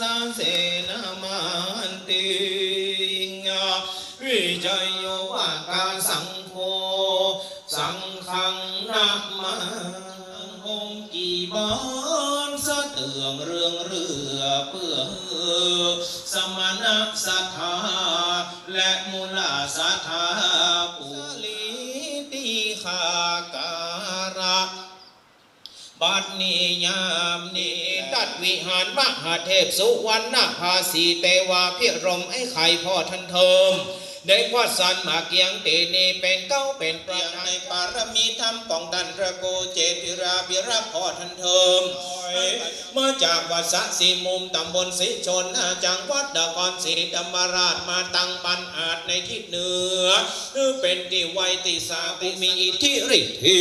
สาเสนามันติงาวิจัยโยวากาสังโฆสังฆังนักมาองค์กี่บอนสะเตืองเรื่องเรือเพื่อสมณะสัทธาและมุลาสัทธาปุลิติขาการ บัดนี้ยามนี้ตัดวิหารมหาเทพสุวรรณภาสีเตวาพิรมไอ้ไข่พ่อท่านเทิมได้ควาสันมาเกียงเตนีเป็นเก้าเป็นประธานในปารมีธรรมป้องดันระโกเจติราบิรักพ่อท่านเทิม มาจากวัดสะสีมุมตำบลสีชนจังหวัดนครศรีธรรมราชมาตั้งปันอาจในทิศเหนือ เป็นที่ไวติสาภูมีอิทธิฤทธิ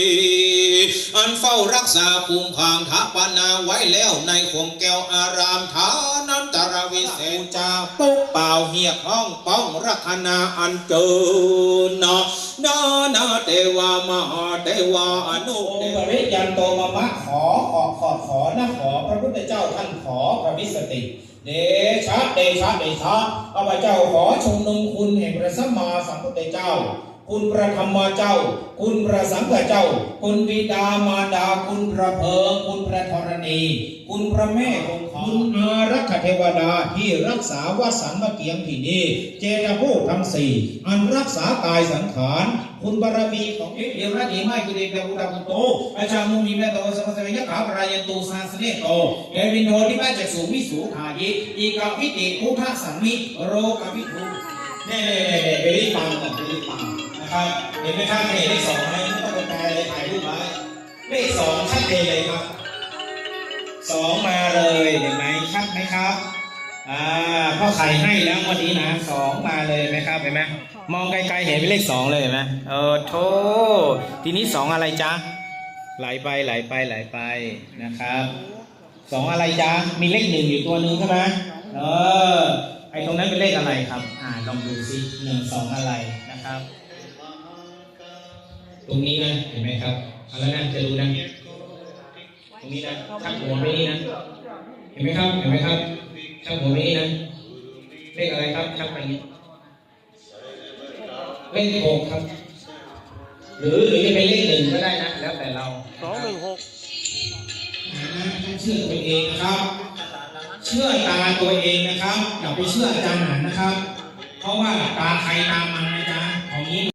อันเฝ้ารักษาภูมิพางทัปนาไว้แล้วในขวงแก้วอารามฐานันตรวิเศษจาปุกเป่าเหียกห้องป้องรักนาอันเกินนานานาเทวามหาเทวาอนุเทค์ปริยันโตมะมะขอขอขอขอนะขอพระพุทธเจ้าท่านขอพระวิสติ เดชะเดชะเดชะข้าพเจ้าขอชมนุมคุณแห่งพระสัมมาสัมพุทธเจ้า คุณพระธรรมเจ้า คุณพระสังฆเจ้า คุณบิดามารดา คุณพระเพลิงคุณพระธรณี คุณพระแม่คงคาคุณอารักขเทวดาที่รักษาวัดสันมะเกียงที่นี่เจตพูดทั้งสี่อันรักษากายสังขารคุณบารมีของเอเดียวระดีไม่กุเดเปอุตปุโตอาจามุมีเมโตสมัสเยขาปรายันตูสาสเนโตเอวินโทนิมาจักสูมิสูขายิอีกาวิติพุทธสัมมิโรกวิทูเน่เน่เน่เบลิปังกับเบลิปัง นะครับ เห็นไหมครับเห็นเลขสองไหมไม่ต้องไปแปลเลยถ่ายรูปไว้เลขสองชัดเจนเลยครับสองมาเลยเห็นไหมชัดไหมครับอ่าพ่อไข่ให้แล้ววันนี้นะสองมาเลยไหมครับเห็นไหมมองไกลๆเห็นเป็นเลขสองเลยเห็นไหมเออโททีนี้สองอะไรจ๊ะไหลไปไหลไปไหลไปนะครับสองอะไรจ๊ะมีเลขหนึ่งอยู่ตัวหนึ่งใช่ไหมเออไอตรงนั้นเป็นเลขอะไรครับ อ่าลองดูซิหนึ่งสองอะไรนะครับ ตรงนี้นะเห็นไหมครับเอาแล้วนะจะรู้นะตรงนี้นะชักหัวไปนี่นะเห็นไหมครับเห็นไหมครับช่างหัวนี้นะเลขอะไรครับช่างไปนี้เลขหกครับ หรือหรือจะเป็นเลขหนึ่งก็ได้นะแล้วแต่เราสองหนึ่งหกต้องเชื่อตัวเองนะครับ เชื่อตาตัวเองนะครับอย่าไปเชื่ออาจารย์หนันนะครับ เพราะว่าตาใครตามมันนะจ๊ะของนี้